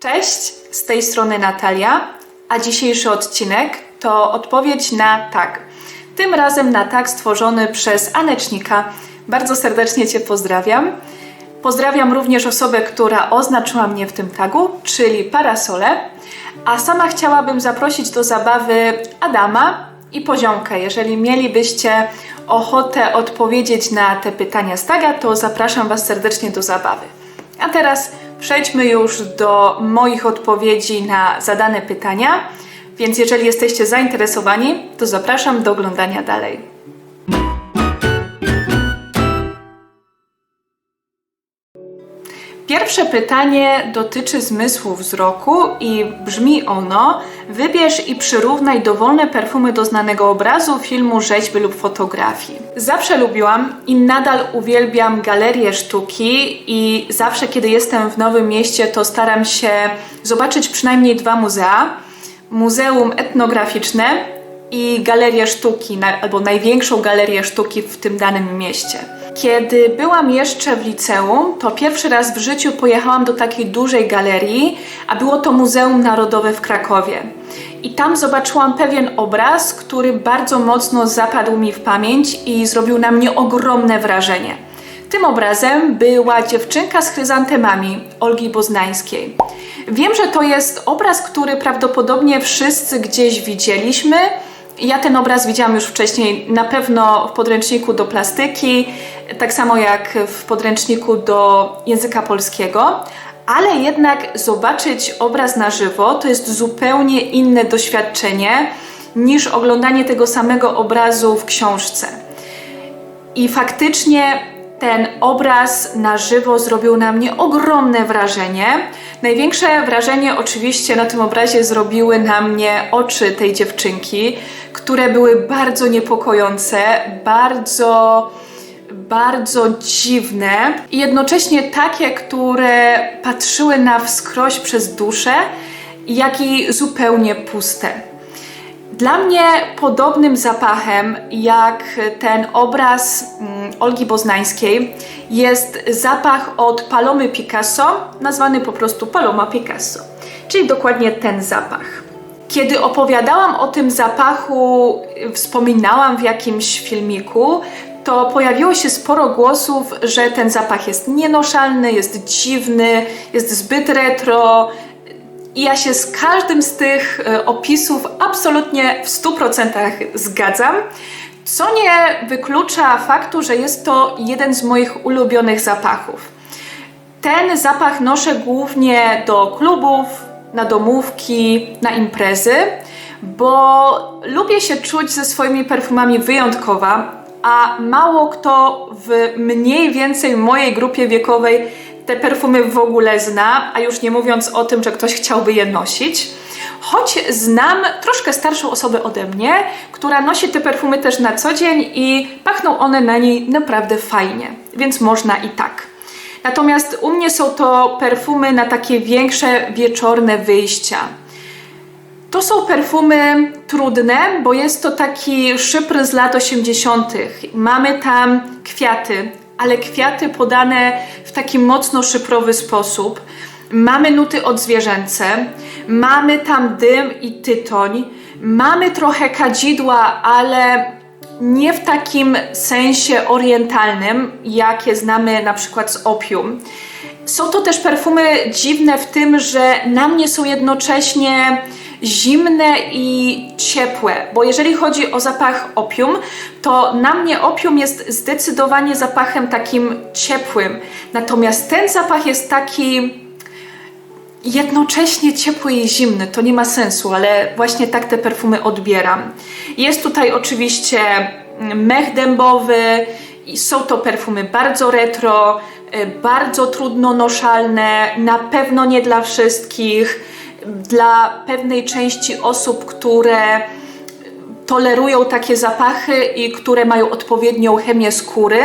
Cześć, z tej strony Natalia, a dzisiejszy odcinek to odpowiedź na tak. Tym razem na tak stworzony przez Anecznika. Bardzo serdecznie Cię pozdrawiam. Pozdrawiam również osobę, która oznaczyła mnie w tym tagu, czyli Parasole. A sama chciałabym zaprosić do zabawy Adama i Poziomkę. Jeżeli mielibyście ochotę odpowiedzieć na te pytania z taga, to zapraszam Was serdecznie do zabawy. A teraz przejdźmy już do moich odpowiedzi na zadane pytania. Więc jeżeli jesteście zainteresowani, to zapraszam do oglądania dalej. Pierwsze pytanie dotyczy zmysłu wzroku i brzmi ono: wybierz i przyrównaj dowolne perfumy do znanego obrazu, filmu, rzeźby lub fotografii. Zawsze lubiłam i nadal uwielbiam galerie sztuki i zawsze kiedy jestem w nowym mieście, to staram się zobaczyć przynajmniej dwa muzea. Muzeum etnograficzne i galerię sztuki, albo największą galerię sztuki w tym danym mieście. Kiedy byłam jeszcze w liceum, to pierwszy raz w życiu pojechałam do takiej dużej galerii, a było to Muzeum Narodowe w Krakowie. I tam zobaczyłam pewien obraz, który bardzo mocno zapadł mi w pamięć i zrobił na mnie ogromne wrażenie. Tym obrazem była dziewczynka z chryzantemami Olgi Boznańskiej. Wiem, że to jest obraz, który prawdopodobnie wszyscy gdzieś widzieliśmy. Ja ten obraz widziałam już wcześniej, na pewno w podręczniku do plastyki, tak samo jak w podręczniku do języka polskiego, ale jednak zobaczyć obraz na żywo to jest zupełnie inne doświadczenie niż oglądanie tego samego obrazu w książce. I faktycznie ten obraz na żywo zrobił na mnie ogromne wrażenie. Największe wrażenie oczywiście na tym obrazie zrobiły na mnie oczy tej dziewczynki, które były bardzo niepokojące, bardzo bardzo dziwne i jednocześnie takie, które patrzyły na wskroś przez duszę, jak i zupełnie puste. Dla mnie podobnym zapachem jak ten obraz mm, Olgi Boznańskiej jest zapach od Palomy Picasso, nazwany po prostu Paloma Picasso, czyli dokładnie ten zapach. Kiedy opowiadałam o tym zapachu, wspominałam w jakimś filmiku, to pojawiło się sporo głosów, że ten zapach jest nienoszalny, jest dziwny, jest zbyt retro, i ja się z każdym z tych e, opisów absolutnie w 100% zgadzam, co nie wyklucza faktu, że jest to jeden z moich ulubionych zapachów. Ten zapach noszę głównie do klubów, na domówki, na imprezy, bo lubię się czuć ze swoimi perfumami wyjątkowa, a mało kto w mniej więcej mojej grupie wiekowej te perfumy w ogóle zna, a już nie mówiąc o tym, że ktoś chciałby je nosić. Choć znam troszkę starszą osobę ode mnie, która nosi te perfumy też na co dzień i pachną one na niej naprawdę fajnie, więc można i tak. Natomiast u mnie są to perfumy na takie większe wieczorne wyjścia. To są perfumy trudne, bo jest to taki szypr z lat 80. Mamy tam kwiaty, ale kwiaty podane w taki mocno szyprowy sposób. Mamy nuty odzwierzęce, mamy tam dym i tytoń, mamy trochę kadzidła, ale nie w takim sensie orientalnym, jakie znamy na przykład z opium. Są to też perfumy dziwne w tym, że na mnie są jednocześnie zimne i ciepłe, bo jeżeli chodzi o zapach opium, to na mnie opium jest zdecydowanie zapachem takim ciepłym. Natomiast ten zapach jest taki jednocześnie ciepły i zimny. To nie ma sensu, ale właśnie tak te perfumy odbieram. Jest tutaj oczywiście mech dębowy są to perfumy bardzo retro, y, bardzo trudno noszalne, na pewno nie dla wszystkich, dla pewnej części osób, które tolerują takie zapachy i które mają odpowiednią chemię skóry.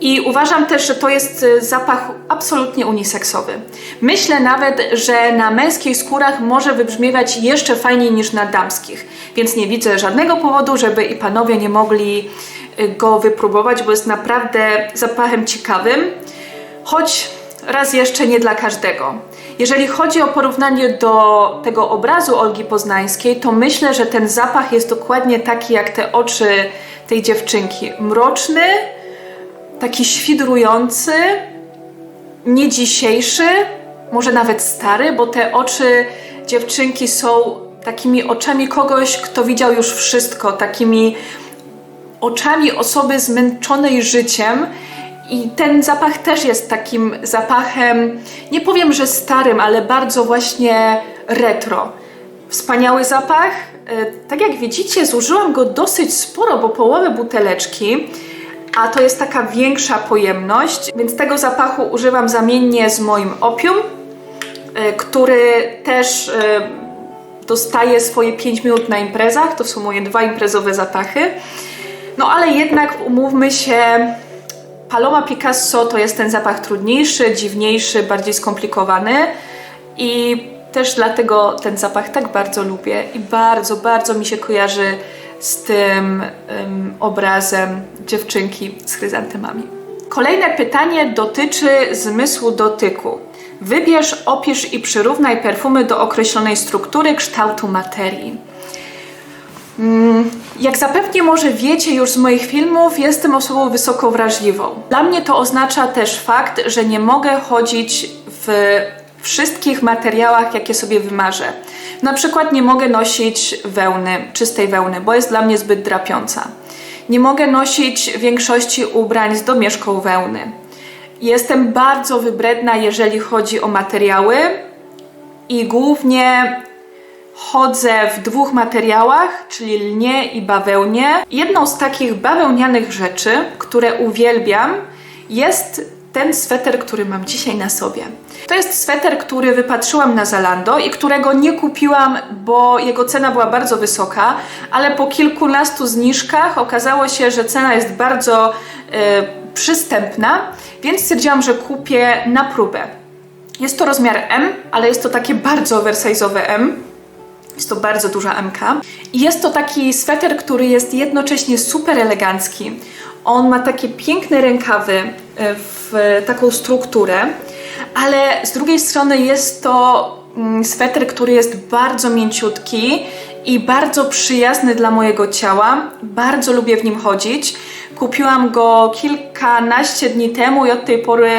I uważam też, że to jest y, zapach absolutnie uniseksowy. Myślę nawet, że na męskich skórach może wybrzmiewać jeszcze fajniej niż na damskich, więc nie widzę żadnego powodu, żeby i panowie nie mogli y, go wypróbować, bo jest naprawdę zapachem ciekawym, choć raz jeszcze nie dla każdego. Jeżeli chodzi o porównanie do tego obrazu Olgi Poznańskiej, to myślę, że ten zapach jest dokładnie taki jak te oczy tej dziewczynki. Mroczny, taki świdrujący, nie dzisiejszy, może nawet stary, bo te oczy dziewczynki są takimi oczami kogoś, kto widział już wszystko, takimi oczami osoby zmęczonej życiem. I ten zapach też jest takim zapachem, nie powiem, że starym, ale bardzo właśnie retro. Wspaniały zapach. E, Tak jak widzicie, zużyłam go dosyć sporo, bo połowę buteleczki, a to jest taka większa pojemność, więc tego zapachu używam zamiennie z moim opium, e, który też e, dostaje swoje 5 minut na imprezach. To są moje dwa imprezowe zapachy. No ale jednak umówmy się, Paloma Picasso to jest ten zapach trudniejszy, dziwniejszy, bardziej skomplikowany i też dlatego ten zapach tak bardzo lubię i bardzo, bardzo mi się kojarzy z tym em, obrazem dziewczynki z chryzantemami. Kolejne pytanie dotyczy zmysłu dotyku. Wybierz, opisz i przyrównaj perfumy do określonej struktury, kształtu materii. Jak zapewne może wiecie już z moich filmów, jestem osobą wysoko wrażliwą. Dla mnie to oznacza też fakt, że nie mogę chodzić w wszystkich materiałach, jakie sobie wymarzę. Na przykład nie mogę nosić wełny, czystej wełny, bo jest dla mnie zbyt drapiąca. Nie mogę nosić większości ubrań z domieszką wełny. Jestem bardzo wybredna, jeżeli chodzi o materiały i głównie chodzę w dwóch materiałach, czyli lnie i bawełnie. Jedną z takich bawełnianych rzeczy, które uwielbiam, jest ten sweter, który mam dzisiaj na sobie. To jest sweter, który wypatrzyłam na Zalando i którego nie kupiłam, bo jego cena była bardzo wysoka, ale po kilkunastu zniżkach okazało się, że cena jest bardzo e, przystępna, więc stwierdziłam, że kupię na próbę. Jest to rozmiar M, ale jest to takie bardzo oversize'owe M. Jest to bardzo duża MK. I jest to taki sweter, który jest jednocześnie super elegancki. On ma takie piękne rękawy e, w taką strukturę, ale z drugiej strony jest to mm, sweter, który jest bardzo mięciutki i bardzo przyjazny dla mojego ciała. Bardzo lubię w nim chodzić. Kupiłam go kilkanaście dni temu i od tej pory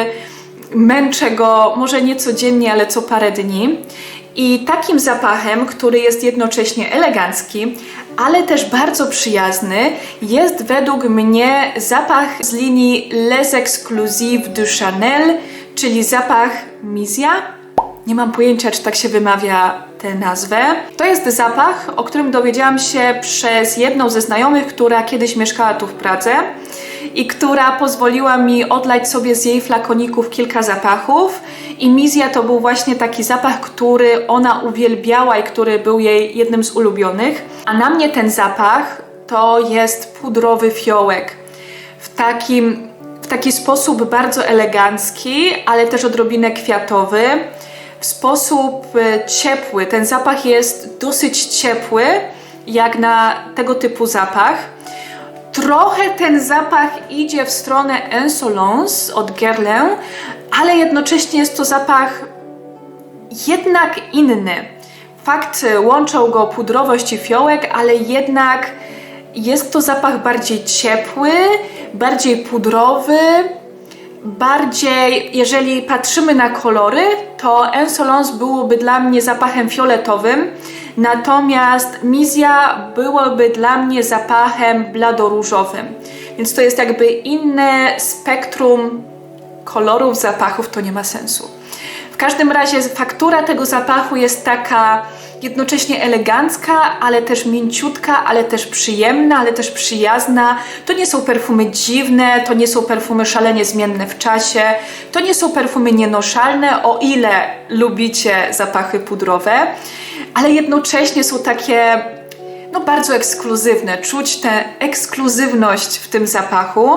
męczę go może nie codziennie, ale co parę dni. I takim zapachem, który jest jednocześnie elegancki, ale też bardzo przyjazny, jest według mnie zapach z linii Les Exclusives de Chanel, czyli zapach Mizia. Nie mam pojęcia, czy tak się wymawia tę nazwę. To jest zapach, o którym dowiedziałam się przez jedną ze znajomych, która kiedyś mieszkała tu w Pradze i która pozwoliła mi odlać sobie z jej flakoników kilka zapachów. I Mizja to był właśnie taki zapach, który ona uwielbiała i który był jej jednym z ulubionych. A na mnie ten zapach to jest pudrowy fiołek. W takim w taki sposób bardzo elegancki, ale też odrobinę kwiatowy. W sposób e, ciepły. Ten zapach jest dosyć ciepły, jak na tego typu zapach. Trochę ten zapach idzie w stronę Insolence od Guerlain, ale jednocześnie jest to zapach jednak inny. Fakt, łączą go pudrowość i fiołek, ale jednak jest to zapach bardziej ciepły, bardziej pudrowy, bardziej, jeżeli patrzymy na kolory, to Insolence byłoby dla mnie zapachem fioletowym, natomiast Mizja byłoby dla mnie zapachem bladoróżowym. Więc to jest jakby inne spektrum kolorów, zapachów, to nie ma sensu. W każdym razie faktura tego zapachu jest taka jednocześnie elegancka, ale też mięciutka, ale też przyjemna, ale też przyjazna. To nie są perfumy dziwne, to nie są perfumy szalenie zmienne w czasie, to nie są perfumy nienoszalne, o ile lubicie zapachy pudrowe, ale jednocześnie są takie no bardzo ekskluzywne. Czuć tę ekskluzywność w tym zapachu.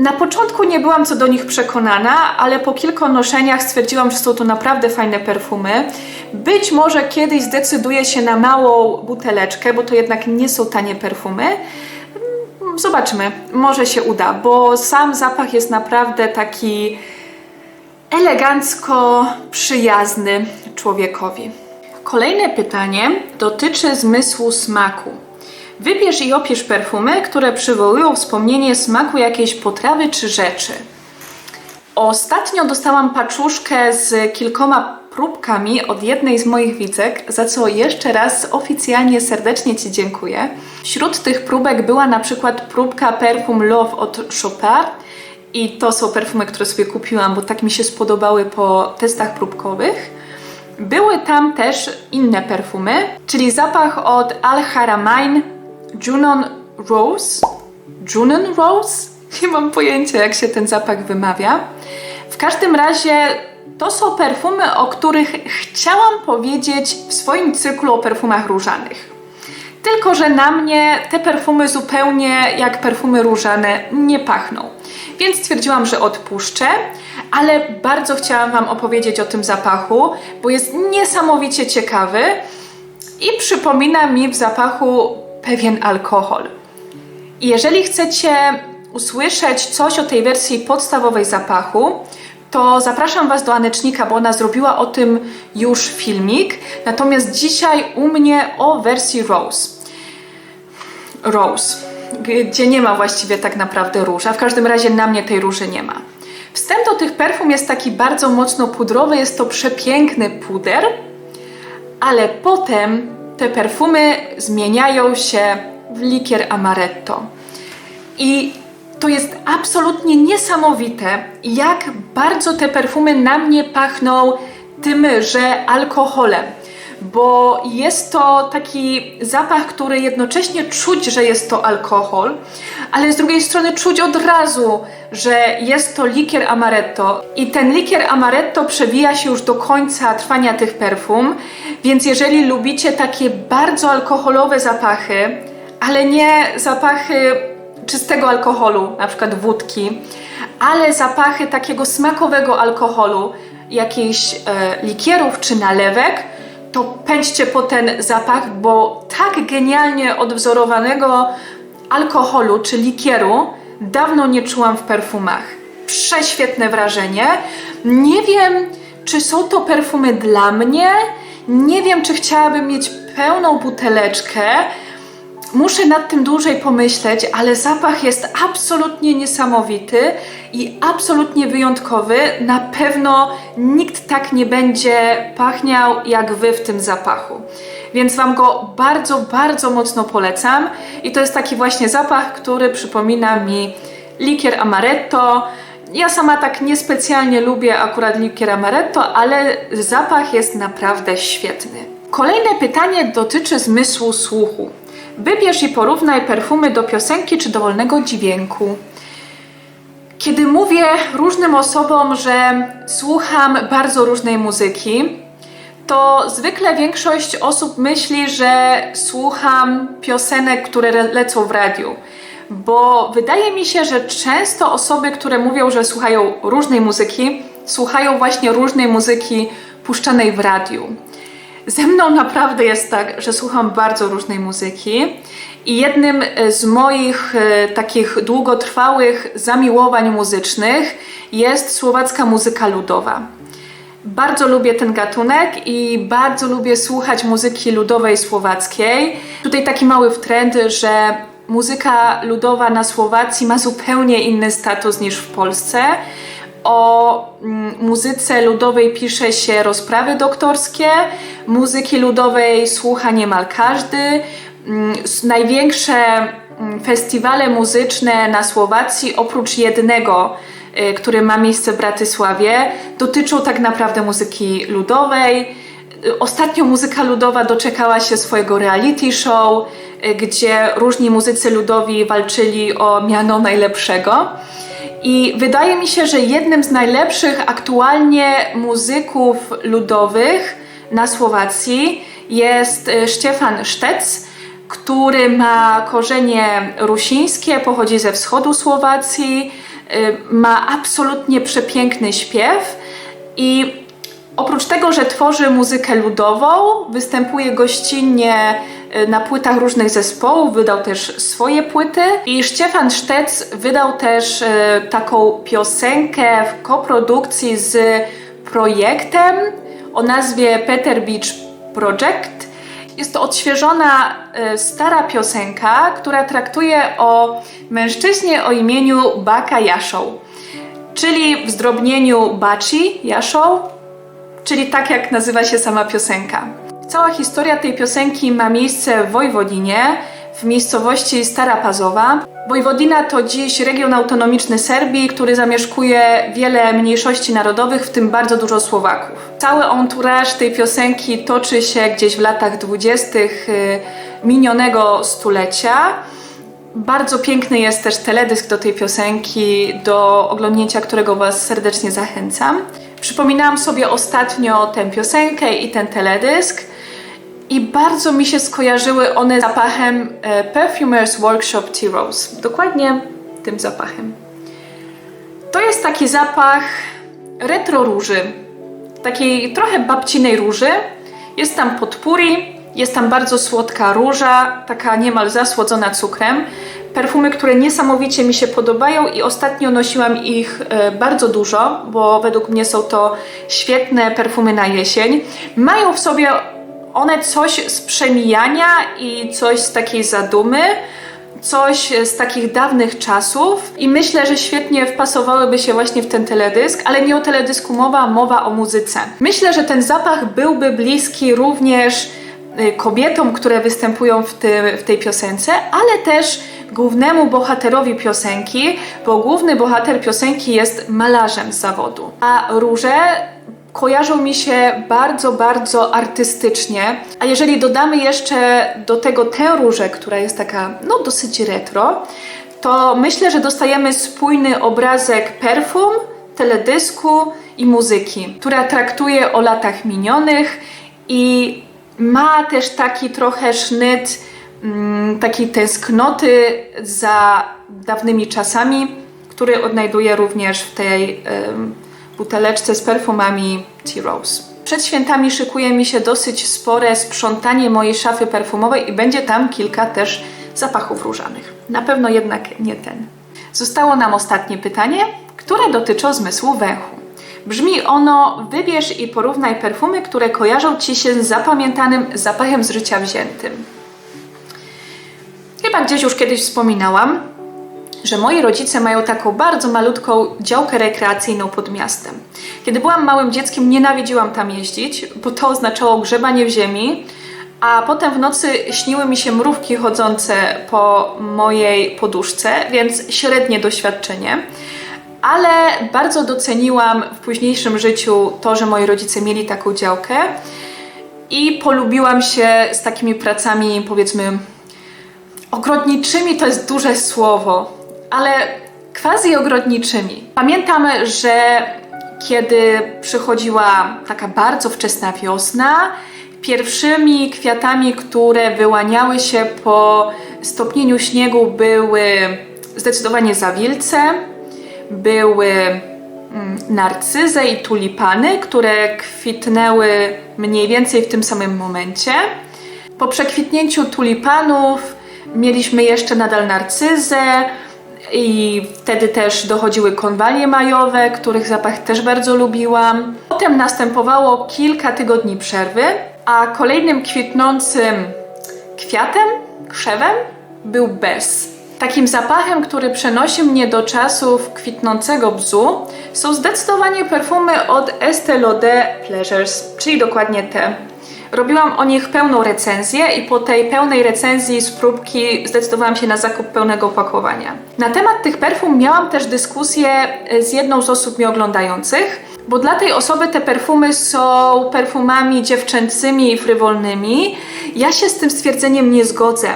Na początku nie byłam co do nich przekonana, ale po kilku noszeniach stwierdziłam, że są to naprawdę fajne perfumy. Być może kiedyś zdecyduję się na małą buteleczkę, bo to jednak nie są tanie perfumy. Mm, Zobaczymy, może się uda, bo sam zapach jest naprawdę taki elegancko przyjazny człowiekowi. Kolejne pytanie dotyczy zmysłu smaku. Wybierz i opisz perfumy, które przywołują wspomnienie smaku jakiejś potrawy czy rzeczy. Ostatnio dostałam paczuszkę z kilkoma próbkami od jednej z moich widzek, za co jeszcze raz oficjalnie serdecznie Ci dziękuję. Wśród tych próbek była na przykład próbka perfum Love od Chopin i to są perfumy, które sobie kupiłam, bo tak mi się spodobały po testach próbkowych. Były tam też inne perfumy, czyli zapach od Al Haramain Junon Rose. Junon Rose? Nie mam pojęcia, jak się ten zapach wymawia. W każdym razie to są perfumy, o których chciałam powiedzieć w swoim cyklu o perfumach różanych. Tylko, że na mnie te perfumy zupełnie jak perfumy różane nie pachną. Więc stwierdziłam, że odpuszczę, ale bardzo chciałam Wam opowiedzieć o tym zapachu, bo jest niesamowicie ciekawy i przypomina mi w zapachu pewien alkohol. Jeżeli chcecie usłyszeć coś o tej wersji podstawowej zapachu, to zapraszam Was do Anecznika, bo ona zrobiła o tym już filmik. Natomiast dzisiaj u mnie o wersji Rose. Rose, gdzie nie ma właściwie tak naprawdę róża. W każdym razie na mnie tej róży nie ma. Wstęp do tych perfum jest taki bardzo mocno pudrowy, jest to przepiękny puder, ale potem te perfumy zmieniają się w likier amaretto. I to jest absolutnie niesamowite, jak bardzo te perfumy na mnie pachną tymże alkoholem. Bo jest to taki zapach, który jednocześnie czuć, że jest to alkohol, ale z drugiej strony czuć od razu, że jest to likier amaretto. I ten likier amaretto przewija się już do końca trwania tych perfum, więc jeżeli lubicie takie bardzo alkoholowe zapachy, ale nie zapachy czystego alkoholu, na przykład wódki, ale zapachy takiego smakowego alkoholu, jakichś e, likierów czy nalewek, to pędźcie po ten zapach, bo tak genialnie odwzorowanego alkoholu czy likieru dawno nie czułam w perfumach. Prześwietne wrażenie. Nie wiem, czy są to perfumy dla mnie. Nie wiem, czy chciałabym mieć pełną buteleczkę, Muszę nad tym dłużej pomyśleć, ale zapach jest absolutnie niesamowity i absolutnie wyjątkowy. Na pewno nikt tak nie będzie pachniał jak wy w tym zapachu. Więc Wam go bardzo, bardzo mocno polecam. I to jest taki właśnie zapach, który przypomina mi likier amaretto. Ja sama tak niespecjalnie lubię akurat likier amaretto, ale zapach jest naprawdę świetny. Kolejne pytanie dotyczy zmysłu słuchu. Wybierz i porównaj perfumy do piosenki czy dowolnego dźwięku. Kiedy mówię różnym osobom, że słucham bardzo różnej muzyki, to zwykle większość osób myśli, że słucham piosenek, które lecą w radiu. Bo wydaje mi się, że często osoby, które mówią, że słuchają różnej muzyki, słuchają właśnie różnej muzyki puszczanej w radiu. Ze mną naprawdę jest tak, że słucham bardzo różnej muzyki i jednym z moich e, takich długotrwałych zamiłowań muzycznych jest słowacka muzyka ludowa. Bardzo lubię ten gatunek i bardzo lubię słuchać muzyki ludowej słowackiej. Tutaj taki mały trend, że muzyka ludowa na Słowacji ma zupełnie inny status niż w Polsce. O mm, muzyce ludowej pisze się rozprawy doktorskie, muzyki ludowej słucha niemal każdy. Mm, największe mm, festiwale muzyczne na Słowacji, oprócz jednego, y, który ma miejsce w Bratysławie, dotyczą tak naprawdę muzyki ludowej. Y, ostatnio muzyka ludowa doczekała się swojego reality show, y, gdzie różni muzycy ludowi walczyli o miano najlepszego. I wydaje mi się, że jednym z najlepszych aktualnie muzyków ludowych na Słowacji jest Stefan Sztec, który ma korzenie rusińskie, pochodzi ze wschodu Słowacji, y, ma absolutnie przepiękny śpiew i Oprócz tego, że tworzy muzykę ludową, występuje gościnnie y, na płytach różnych zespołów, wydał też swoje płyty i Stefan Sztec wydał też y, taką piosenkę w koprodukcji z projektem o nazwie Peter Beach Project. Jest to odświeżona y, stara piosenka, która traktuje o mężczyźnie o imieniu Baka Jaszą, czyli w zdrobnieniu Baci Jaszą, czyli tak jak nazywa się sama piosenka. Cała historia tej piosenki ma miejsce w Wojwodinie, w miejscowości Stara Pazowa. Wojwodina to dziś region autonomiczny Serbii, który zamieszkuje wiele mniejszości narodowych, w tym bardzo dużo Słowaków. Cały entourage tej piosenki toczy się gdzieś w latach dwudziestych y, minionego stulecia. Bardzo piękny jest też teledysk do tej piosenki, do oglądnięcia którego Was serdecznie zachęcam. Przypominałam sobie ostatnio tę piosenkę i ten teledysk i bardzo mi się skojarzyły one zapachem e, Perfumers Workshop Tea Rose. Dokładnie tym zapachem. To jest taki zapach retro róży, takiej trochę babcinej róży. Jest tam potpuri, jest tam bardzo słodka róża, taka niemal zasłodzona cukrem. Perfumy, które niesamowicie mi się podobają i ostatnio nosiłam ich e, bardzo dużo, bo według mnie są to świetne perfumy na jesień. Mają w sobie one coś z przemijania i coś z takiej zadumy, coś z takich dawnych czasów i myślę, że świetnie wpasowałyby się właśnie w ten teledysk, ale nie o teledysku mowa, mowa o muzyce. Myślę, że ten zapach byłby bliski również y, kobietom, które występują w, tym, w tej piosence, ale też głównemu bohaterowi piosenki, bo główny bohater piosenki jest malarzem z zawodu. A róże kojarzą mi się bardzo, bardzo artystycznie. A jeżeli dodamy jeszcze do tego tę różę, która jest taka, no dosyć retro, to myślę, że dostajemy spójny obrazek perfum, teledysku i muzyki, która traktuje o latach minionych i ma też taki trochę sznyt takiej tęsknoty za dawnymi czasami, który odnajduję również w tej buteleczce z perfumami Tea Rose. Przed świętami szykuje mi się dosyć spore sprzątanie mojej szafy perfumowej i będzie tam kilka też zapachów różanych. Na pewno jednak nie ten. Zostało nam ostatnie pytanie, które dotyczy zmysłu węchu. Brzmi ono: wybierz i porównaj perfumy, które kojarzą ci się z zapamiętanym zapachem z życia wziętym. Chyba gdzieś już kiedyś wspominałam, że moi rodzice mają taką bardzo malutką działkę rekreacyjną pod miastem. Kiedy byłam małym dzieckiem, nienawidziłam tam jeździć, bo to oznaczało grzebanie w ziemi, a potem w nocy śniły mi się mrówki chodzące po mojej poduszce, więc średnie doświadczenie. Ale bardzo doceniłam w późniejszym życiu to, że moi rodzice mieli taką działkę i polubiłam się z takimi pracami, powiedzmy, ogrodniczymi to jest duże słowo, ale quasi ogrodniczymi. Pamiętam, że kiedy przychodziła taka bardzo wczesna wiosna, pierwszymi kwiatami, które wyłaniały się po stopnieniu śniegu, były zdecydowanie zawilce, były mm, narcyzy i tulipany, które kwitnęły mniej więcej w tym samym momencie. Po przekwitnięciu tulipanów mieliśmy jeszcze nadal narcyzę, i wtedy też dochodziły konwalie majowe, których zapach też bardzo lubiłam. Potem następowało kilka tygodni przerwy, a kolejnym kwitnącym kwiatem, krzewem był bez. Takim zapachem, który przenosi mnie do czasów kwitnącego bzu, są zdecydowanie perfumy od Estée Lauder Pleasures, czyli dokładnie te Robiłam o nich pełną recenzję i po tej pełnej recenzji z próbki zdecydowałam się na zakup pełnego opakowania. Na temat tych perfum miałam też dyskusję e, z jedną z osób mnie oglądających, bo dla tej osoby te perfumy są perfumami dziewczęcymi i frywolnymi. Ja się z tym stwierdzeniem nie zgodzę.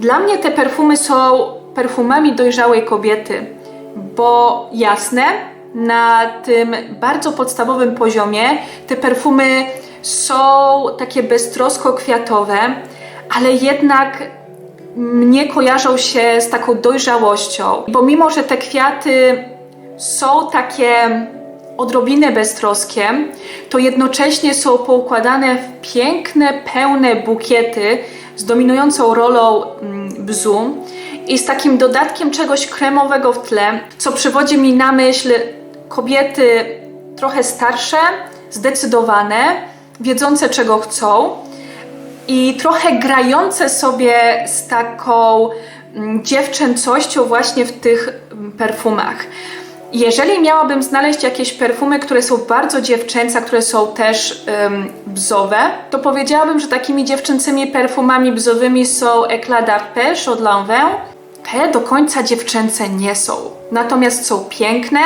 Dla mnie te perfumy są perfumami dojrzałej kobiety, bo jasne, na tym bardzo podstawowym poziomie te perfumy są takie beztrosko-kwiatowe, ale jednak mnie kojarzą się z taką dojrzałością. Bo mimo, że te kwiaty są takie odrobinę beztroskie, to jednocześnie są poukładane w piękne, pełne bukiety z dominującą rolą mm, bzu i z takim dodatkiem czegoś kremowego w tle, co przywodzi mi na myśl kobiety trochę starsze, zdecydowane, wiedzące czego chcą i trochę grające sobie z taką mm, dziewczęcością właśnie w tych mm, perfumach. Jeżeli miałabym znaleźć jakieś perfumy, które są bardzo dziewczęce, które są też ym, bzowe, to powiedziałabym, że takimi dziewczęcymi perfumami bzowymi są Eclat d'Arpège od Lanvin. Te do końca dziewczęce nie są, natomiast są piękne,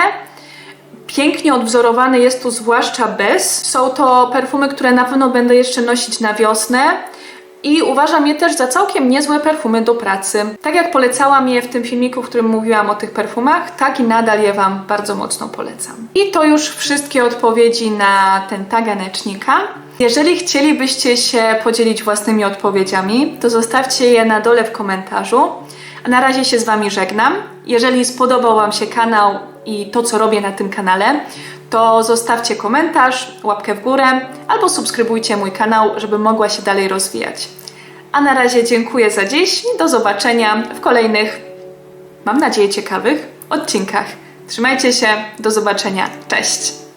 Pięknie odwzorowany jest tu zwłaszcza bez. Są to perfumy, które na pewno będę jeszcze nosić na wiosnę. I uważam je też za całkiem niezłe perfumy do pracy. Tak jak polecałam je w tym filmiku, w którym mówiłam o tych perfumach, tak i nadal je Wam bardzo mocno polecam. I to już wszystkie odpowiedzi na ten taganecznika. Jeżeli chcielibyście się podzielić własnymi odpowiedziami, to zostawcie je na dole w komentarzu. A na razie się z Wami żegnam. Jeżeli spodobał Wam się kanał i to, co robię na tym kanale, to zostawcie komentarz, łapkę w górę albo subskrybujcie mój kanał, żeby mogła się dalej rozwijać. A na razie dziękuję za dziś do zobaczenia w kolejnych, mam nadzieję, ciekawych odcinkach. Trzymajcie się, do zobaczenia, cześć!